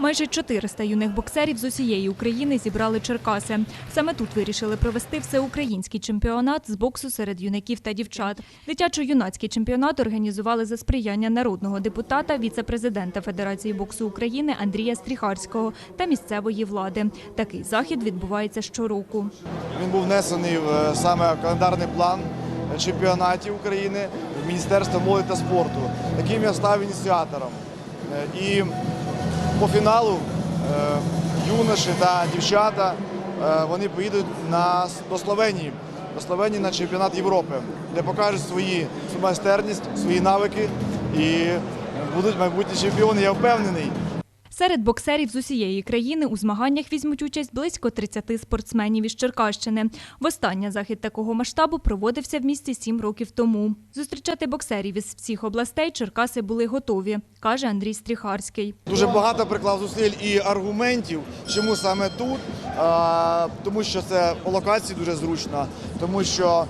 Майже 400 юних боксерів з усієї України зібрали Черкаси. Саме тут вирішили провести всеукраїнський чемпіонат з боксу серед юнаків та дівчат. Дитячо-юнацький чемпіонат організували за сприяння народного депутата, віце-президента Федерації боксу України Андрія Стріхарського та місцевої влади. Такий захід відбувається щороку. Він був внесений в е, саме календарний план чемпіонатів України в Міністерство молоді та спорту, яким я став ініціатором. Е, І по фіналу е, юноші та дівчата е, вони поїдуть на, до Словенії, до Словенії на чемпіонат Європи, де покажуть свої, майстерність, свої навики і будуть майбутні чемпіони, я впевнений. Серед боксерів з усієї країни у змаганнях візьмуть участь близько 30 спортсменів із Черкащини. Востаннє захід такого масштабу проводився в місті сім років тому. Зустрічати боксерів із всіх областей Черкаси були готові, каже Андрій Стріхарський. Дуже багато приклав зусиль і аргументів, чому саме тут. Тому що це по локації дуже зручно, тому що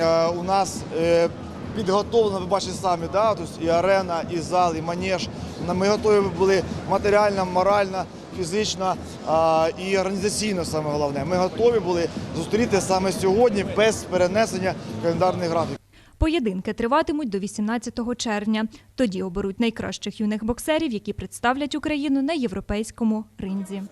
е, у нас е, підготовлено, ви бачите самі, да, тут і арена, і зал, і манеж. Ми готові були матеріально, морально, фізично а, і організаційно саме головне. Ми готові були зустріти саме сьогодні без перенесення календарних графіків. Поєдинки триватимуть до 18 червня. Тоді оберуть найкращих юних боксерів, які представлять Україну на європейському ринзі.